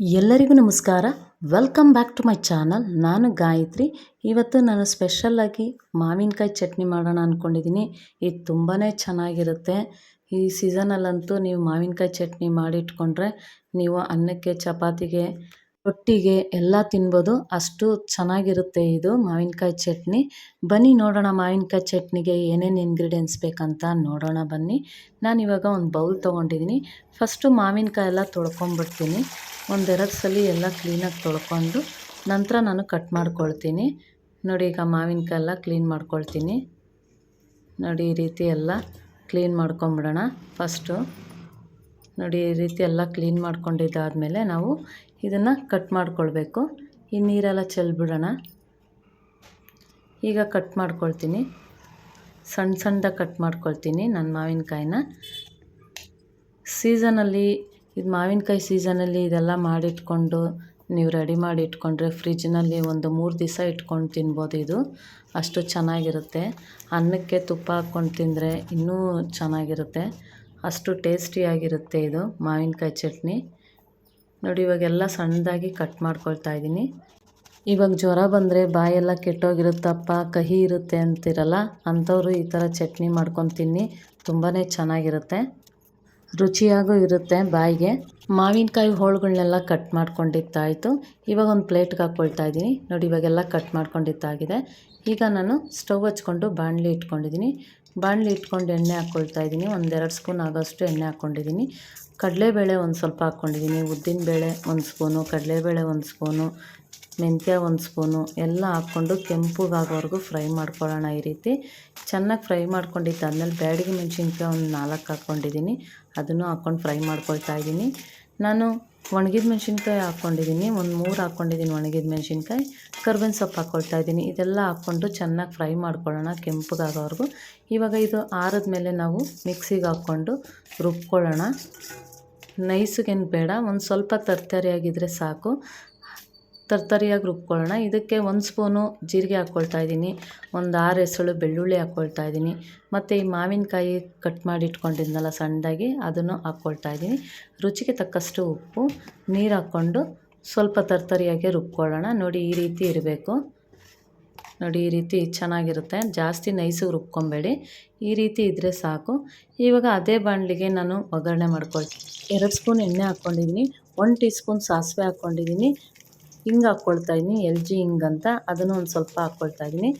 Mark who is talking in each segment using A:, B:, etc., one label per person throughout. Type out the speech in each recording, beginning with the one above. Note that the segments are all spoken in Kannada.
A: ಎಲ್ಲರಿಗೂ ನಮಸ್ಕಾರ. Welcome back to my channel ನಾನು ಗಾಯತ್ರಿ. ಇವತ್ತು ನಾನು ಸ್ಪೆಷಲ್ಲಾಗಿ ಮಾವಿನಕಾಯಿ ಚಟ್ನಿ ಮಾಡೋಣ ಅಂದ್ಕೊಂಡಿದ್ದೀನಿ ಇದು ತುಂಬಾ ಚೆನ್ನಾಗಿರುತ್ತೆ. ಈ ಸೀಸನಲ್ಲಂತೂ ನೀವು ಮಾವಿನಕಾಯಿ ಚಟ್ನಿ ಮಾಡಿಟ್ಕೊಂಡ್ರೆ ನೀವು ಅನ್ನಕ್ಕೆ, ಚಪಾತಿಗೆ, ರೊಟ್ಟಿಗೆ ಎಲ್ಲ ತಿನ್ಬೋದು. ಅಷ್ಟು ಚೆನ್ನಾಗಿರುತ್ತೆ ಇದು ಮಾವಿನಕಾಯಿ ಚಟ್ನಿ. ಬನ್ನಿ ನೋಡೋಣ ಮಾವಿನಕಾಯಿ ಚಟ್ನಿಗೆ ಏನೇನು ಇಂಗ್ರೀಡಿಯೆಂಟ್ಸ್ ಬೇಕಂತ ನೋಡೋಣ ಬನ್ನಿ. ನಾನು ಇವಾಗ ಒಂದು ಬೌಲ್ ತೊಗೊಂಡಿದ್ದೀನಿ ಫಸ್ಟು ಮಾವಿನಕಾಯಿ ಎಲ್ಲ ತೊಳ್ಕೊಂಬಿಡ್ತೀನಿ. ಒಂದೆರಡು ಸಲ ಎಲ್ಲ ಕ್ಲೀನಾಗಿ ತೊಳ್ಕೊಂಡು ನಂತರ ನಾನು ಕಟ್ ಮಾಡ್ಕೊಳ್ತೀನಿ. ನೋಡಿ ಈಗ ಮಾವಿನಕಾಯಿ ಎಲ್ಲ ಕ್ಲೀನ್ ಮಾಡ್ಕೊಳ್ತೀನಿ. ನೋಡಿ ಈ ರೀತಿ ಎಲ್ಲ ಕ್ಲೀನ್ ಮಾಡ್ಕೊಂಬಿಡೋಣ ಫಸ್ಟು ನೋಡಿ ಈ ರೀತಿ ಎಲ್ಲ ಕ್ಲೀನ್ ಮಾಡ್ಕೊಂಡಿದ್ದಾದಮೇಲೆ ನಾವು ಇದನ್ನು ಕಟ್ ಮಾಡ್ಕೊಳ್ಬೇಕು. ಈ ನೀರೆಲ್ಲ ಚೆಲ್ಬಿಡೋಣ. ಈಗ ಕಟ್ ಮಾಡ್ಕೊಳ್ತೀನಿ. ಸಣ್ಣ ಸಣ್ಣದಾಗಿ ಕಟ್ ಮಾಡ್ಕೊಳ್ತೀನಿ ನನ್ನ ಮಾವಿನಕಾಯಿನ. ಸೀಸನಲ್ಲಿ ಇದು ಮಾವಿನಕಾಯಿ ಸೀಸನಲ್ಲಿ ಇದೆಲ್ಲ ಮಾಡಿಟ್ಕೊಂಡು, ನೀವು ರೆಡಿ ಮಾಡಿ ಇಟ್ಕೊಂಡ್ರೆ ಫ್ರಿಜ್ನಲ್ಲಿ ಒಂದು ಮೂರು ದಿವಸ ಇಟ್ಕೊಂಡು ತಿನ್ಬೋದು ಇದು. ಅಷ್ಟು ಚೆನ್ನಾಗಿರುತ್ತೆ. ಅನ್ನಕ್ಕೆ ತುಪ್ಪ ಹಾಕ್ಕೊಂಡು ತಿಂದರೆ ಇನ್ನೂ ಚೆನ್ನಾಗಿರುತ್ತೆ. ಅಷ್ಟು ಟೇಸ್ಟಿಯಾಗಿರುತ್ತೆ ಇದು ಮಾವಿನಕಾಯಿ ಚಟ್ನಿ. ನೋಡಿ ಇವಾಗೆಲ್ಲ ಸಣ್ಣದಾಗಿ ಕಟ್ ಮಾಡ್ಕೊಳ್ತಾ ಇದ್ದೀನಿ. ಇವಾಗ ಜ್ವರ ಬಂದರೆ ಬಾಯೆಲ್ಲ ಕೆಟ್ಟೋಗಿರುತ್ತಪ್ಪ ಕಹಿ ಇರುತ್ತೆ ಅಂತಿರಲ್ಲ, ಅಂಥವ್ರು ಈ ಥರ ಚಟ್ನಿ ಮಾಡ್ಕೊಂಡು ತಿನ್ನಿ ತುಂಬಾ ಚೆನ್ನಾಗಿರುತ್ತೆ. ರುಚಿಯಾಗೂ ಇರುತ್ತೆ ಬಾಯಿಗೆ. ಮಾವಿನಕಾಯಿ ಹೋಳುಗಳನ್ನೆಲ್ಲ ಕಟ್ ಮಾಡ್ಕೊಂಡಿತ್ತಾಯಿತು ಇವಾಗ ಒಂದು ಪ್ಲೇಟ್ಗೆ ಹಾಕ್ಕೊಳ್ತಾ ಇದ್ದೀನಿ. ನೋಡಿ, ಇವಾಗೆಲ್ಲ ಕಟ್ ಮಾಡ್ಕೊಂಡಿದ್ದಾಗಿದೆ. ಈಗ ನಾನು ಸ್ಟವ್ ಹಚ್ಕೊಂಡು ಬಾಣಲಿ ಇಟ್ಕೊಂಡಿದ್ದೀನಿ. ಬಾಣಲಿ ಇಟ್ಕೊಂಡು ಎಣ್ಣೆ ಹಾಕ್ಕೊಳ್ತಾ ಇದ್ದೀನಿ. ಒಂದೆರಡು ಸ್ಪೂನ್ ಆಗೋಷ್ಟು ಎಣ್ಣೆ ಹಾಕ್ಕೊಂಡಿದ್ದೀನಿ. ಕಡಲೆಬೇಳೆ ಒಂದು ಸ್ವಲ್ಪ ಹಾಕ್ಕೊಂಡಿದ್ದೀನಿ. ಉದ್ದಿನಬೇಳೆ ಒಂದು ಸ್ಪೂನು, ಕಡಲೆಬೇಳೆ ಒಂದು ಸ್ಪೂನು ಮೆಂತ್ಯ ಒಂದು ಸ್ಪೂನು ಎಲ್ಲ ಹಾಕ್ಕೊಂಡು ಕೆಂಪುಗಾಗೋವರೆಗೂ ಫ್ರೈ ಮಾಡ್ಕೊಳ್ಳೋಣ ಈ ರೀತಿ. ಚೆನ್ನಾಗಿ ಫ್ರೈ ಮಾಡ್ಕೊಂಡಿದ್ದಾದ್ಮೇಲೆ ಬ್ಯಾಡಿಗೆ ಮೆಣಸಿನ್ಕಾಯಿ ಒಂದು ನಾಲ್ಕು ಹಾಕ್ಕೊಂಡಿದ್ದೀನಿ. ಅದನ್ನು ಹಾಕ್ಕೊಂಡು ಫ್ರೈ ಮಾಡ್ಕೊಳ್ತಾ ಇದ್ದೀನಿ. ನಾನು ಒಣಗಿದ ಮೆಣಸಿನ್ಕಾಯಿ ಹಾಕ್ಕೊಂಡಿದ್ದೀನಿ. ಒಂದು ಮೂರು ಹಾಕ್ಕೊಂಡಿದ್ದೀನಿ ಒಣಗಿದ ಮೆಣಸಿನ್ಕಾಯಿ. ಕರ್ಬೇವಿನ ಸೊಪ್ಪು ಹಾಕ್ಕೊಳ್ತಾ ಇದ್ದೀನಿ. ಇದೆಲ್ಲ ಹಾಕ್ಕೊಂಡು ಚೆನ್ನಾಗಿ ಫ್ರೈ ಮಾಡ್ಕೊಳ್ಳೋಣ ಕೆಂಪುಗಾಗೋವರೆಗೂ. ಇವಾಗ ಇದು ಆರಿದ ಮೇಲೆ ನಾವು ಮಿಕ್ಸಿಗೆ ಹಾಕ್ಕೊಂಡು ರುಬ್ಕೊಳ್ಳೋಣ. ನೈಸ್ಗೇನು ಬೇಡ. ಒಂದು ಸ್ವಲ್ಪ ತರ್ತರಿಯಾಗಿದ್ದರೆ ಸಾಕು. ತರ್ತರಿಯಾಗಿ ರುಬ್ಕೊಳ್ಳೋಣ. ಇದಕ್ಕೆ ಒಂದು ಸ್ಪೂನು ಜೀರಿಗೆ ಹಾಕ್ಕೊಳ್ತಾ ಇದ್ದೀನಿ. ಒಂದು ಆರು ಎಸಳು ಬೆಳ್ಳುಳ್ಳಿ ಹಾಕ್ಕೊಳ್ತಾ ಇದ್ದೀನಿ. ಮತ್ತು ಈ ಮಾವಿನಕಾಯಿ ಕಟ್ ಮಾಡಿ ಇಟ್ಕೊಂಡಿದ್ನಲ್ಲ ಸಣ್ಣದಾಗಿ, ಅದನ್ನು ಹಾಕ್ಕೊಳ್ತಾ ಇದ್ದೀನಿ. ರುಚಿಗೆ ತಕ್ಕಷ್ಟು ಉಪ್ಪು, ನೀರು ಹಾಕ್ಕೊಂಡು ಸ್ವಲ್ಪ ತರ್ತರಿಯಾಗೆ ರುಬ್ಕೊಳ್ಳೋಣ. ನೋಡಿ, ಈ ರೀತಿ ಇರಬೇಕು. ನೋಡಿ, ಈ ರೀತಿ ಚೆನ್ನಾಗಿರುತ್ತೆ. ಜಾಸ್ತಿ ನೈಸಿಗೆ ರುಬ್ಕೊಬೇಡಿ. ಈ ರೀತಿ ಇದ್ದರೆ ಸಾಕು. ಇವಾಗ ಅದೇ ಬಾಣಲಿಗೆ ನಾನು ಒಗ್ಗರಣೆ ಮಾಡ್ಕೊಳ್ತೀನಿ. ಎರಡು ಸ್ಪೂನ್ ಎಣ್ಣೆ ಹಾಕ್ಕೊಂಡಿದ್ದೀನಿ ಒನ್ ಟೀ ಸ್ಪೂನ್ ಸಾಸಿವೆ ಹಾಕ್ಕೊಂಡಿದ್ದೀನಿ ಹಿಂಗೆ ಹಾಕ್ಕೊಳ್ತಾ ಇದ್ದೀನಿ ಎಲ್ ಜಿ ಹಿಂಗಂತ ಅದನ್ನು ಒಂದು ಸ್ವಲ್ಪ ಹಾಕ್ಕೊಳ್ತಾ ಇದ್ದೀನಿ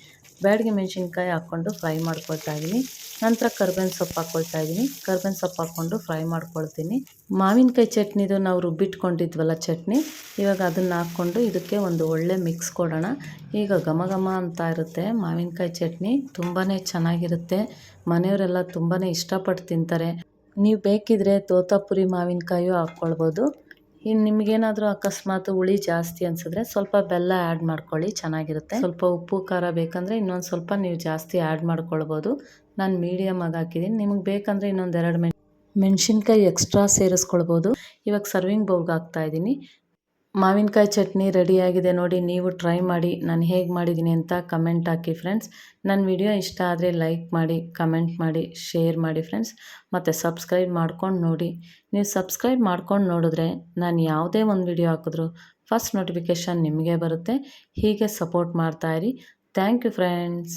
A: ಬ್ಯಾಡಿಗೆ ಮೆಣಸಿನ್ಕಾಯಿ ಹಾಕ್ಕೊಂಡು ಫ್ರೈ ಮಾಡ್ಕೊಳ್ತಾ ಇದ್ದೀನಿ ನಂತರ ಕರ್ಬೇವಿನ ಸೊಪ್ಪು ಹಾಕ್ಕೊಳ್ತಾ ಇದ್ದೀನಿ ಕರ್ಬೇವಿನ ಸೊಪ್ಪು ಹಾಕ್ಕೊಂಡು ಫ್ರೈ ಮಾಡ್ಕೊಳ್ತೀನಿ. ಮಾವಿನಕಾಯಿ ಚಟ್ನಿದು ನಾವು ರುಬ್ಬಿಟ್ಕೊಂಡಿದ್ವಲ್ಲ ಚಟ್ನಿ, ಇವಾಗ ಅದನ್ನು ಹಾಕ್ಕೊಂಡು ಇದಕ್ಕೆ ಒಂದು ಒಳ್ಳೆ ಮಿಕ್ಸ್ ಕೊಡೋಣ. ಈಗ ಘಮ ಘಮ ಅಂತ ಇರುತ್ತೆ ಮಾವಿನಕಾಯಿ ಚಟ್ನಿ ತುಂಬಾ ಚೆನ್ನಾಗಿರುತ್ತೆ. ಮನೆಯವರೆಲ್ಲ ತುಂಬಾ ಇಷ್ಟಪಟ್ಟು ತಿಂತಾರೆ. ನೀವು ಬೇಕಿದ್ರೆ ತೋತಾಪುರಿ ಮಾವಿನಕಾಯಿಯೂ ಹಾಕ್ಕೊಳ್ಬೋದು. ಇನ್ನು ನಿಮಗೇನಾದರೂ ಅಕಸ್ಮಾತ್ ಹುಳಿ ಜಾಸ್ತಿ ಅನಿಸಿದ್ರೆ ಸ್ವಲ್ಪ ಬೆಲ್ಲ ಆ್ಯಡ್ ಮಾಡ್ಕೊಳ್ಳಿ, ಚೆನ್ನಾಗಿರುತ್ತೆ. ಸ್ವಲ್ಪ ಉಪ್ಪು, ಖಾರ ಬೇಕಂದರೆ ಇನ್ನೊಂದು ಸ್ವಲ್ಪ ನೀವು ಜಾಸ್ತಿ ಆ್ಯಡ್ ಮಾಡ್ಕೊಳ್ಬೋದು. ನಾನು ಮೀಡಿಯಮ್ ಆಗಿ ಹಾಕಿದ್ದೀನಿ ನಿಮಗೆ ಬೇಕಂದರೆ ಇನ್ನೊಂದು ಎರಡು ಮೆಣ್, ಮೆಣಸಿನ್ಕಾಯಿ ಎಕ್ಸ್ಟ್ರಾ ಸೇರಿಸ್ಕೊಳ್ಬೋದು. ಇವಾಗ ಸರ್ವಿಂಗ್ ಬೌಲ್ಗೆ ಹಾಕ್ತಾಯಿದ್ದೀನಿ ಮಾವಿನಕಾಯಿ ಚಟ್ನಿ ರೆಡಿಯಾಗಿದೆ ನೋಡಿ, ನೀವು ಟ್ರೈ ಮಾಡಿ, ನಾನು ಹೇಗೆ ಮಾಡಿದ್ದೀನಿ ಅಂತ ಕಮೆಂಟ್ ಹಾಕಿ ಫ್ರೆಂಡ್ಸ್ ನನ್ನ ವಿಡಿಯೋ ಇಷ್ಟ ಆದರೆ ಲೈಕ್ ಮಾಡಿ ಕಮೆಂಟ್ ಮಾಡಿ ಶೇರ್ ಮಾಡಿ ಫ್ರೆಂಡ್ಸ್ ಮತ್ತು ಸಬ್ಸ್ಕ್ರೈಬ್ ಮಾಡ್ಕೊಂಡು ನೋಡಿ. ನೀವು ಸಬ್ಸ್ಕ್ರೈಬ್ ಮಾಡ್ಕೊಂಡು ನೋಡಿದ್ರೆ ನಾನು ಯಾವುದೇ ಒಂದು ವಿಡಿಯೋ ಹಾಕಿದ್ರು ಫಸ್ಟ್ ನೋಟಿಫಿಕೇಷನ್ ನಿಮಗೆ ಬರುತ್ತೆ. ಹೀಗೆ ಸಪೋರ್ಟ್ ಮಾಡ್ತಾಯಿರಿ ಥ್ಯಾಂಕ್ ಯು ಫ್ರೆಂಡ್ಸ್